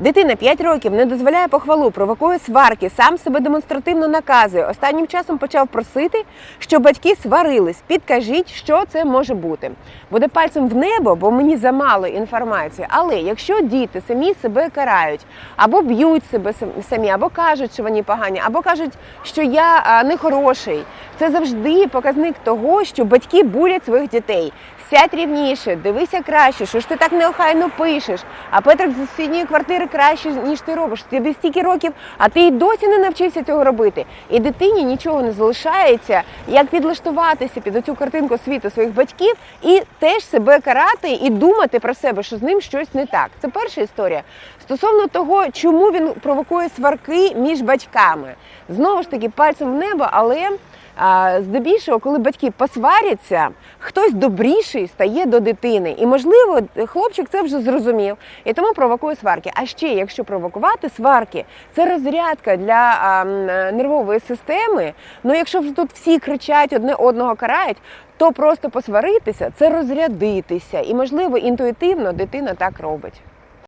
Дитина 5 років не дозволяє похвалу, провокує сварки, сам себе демонстративно наказує. Останнім часом почав просити, щоб батьки сварились. Підкажіть, що це може бути. Буде пальцем в небо, бо мені замало інформації. Але якщо діти самі себе карають, або б'ють себе самі, або кажуть, що вони погані, або кажуть, що я не хороший, це завжди показник того, що батьки бурять своїх дітей. Сядь рівніше, дивися краще, що ж ти так неохайно пишеш. А Петрик з сусідньої квартири краще, ніж ти робиш. Тобі стільки років, а ти й досі не навчився цього робити. І дитині нічого не залишається, як підлаштуватися під оцю картинку світу своїх батьків і теж себе карати і думати про себе, що з ним щось не так. Це перша історія. Стосовно того, чому він провокує сварки між батьками. Знову ж таки, пальцем в небо, але. Здебільшого, коли батьки посваряться, хтось добріший стає до дитини. І, можливо, хлопчик це вже зрозумів і тому провокує сварки. А ще, якщо провокувати сварки, це розрядка для а, нервової системи. Ну, якщо вже тут всі кричать, одне одного карають, то просто посваритися це розрядитися. І, можливо, інтуїтивно дитина так робить.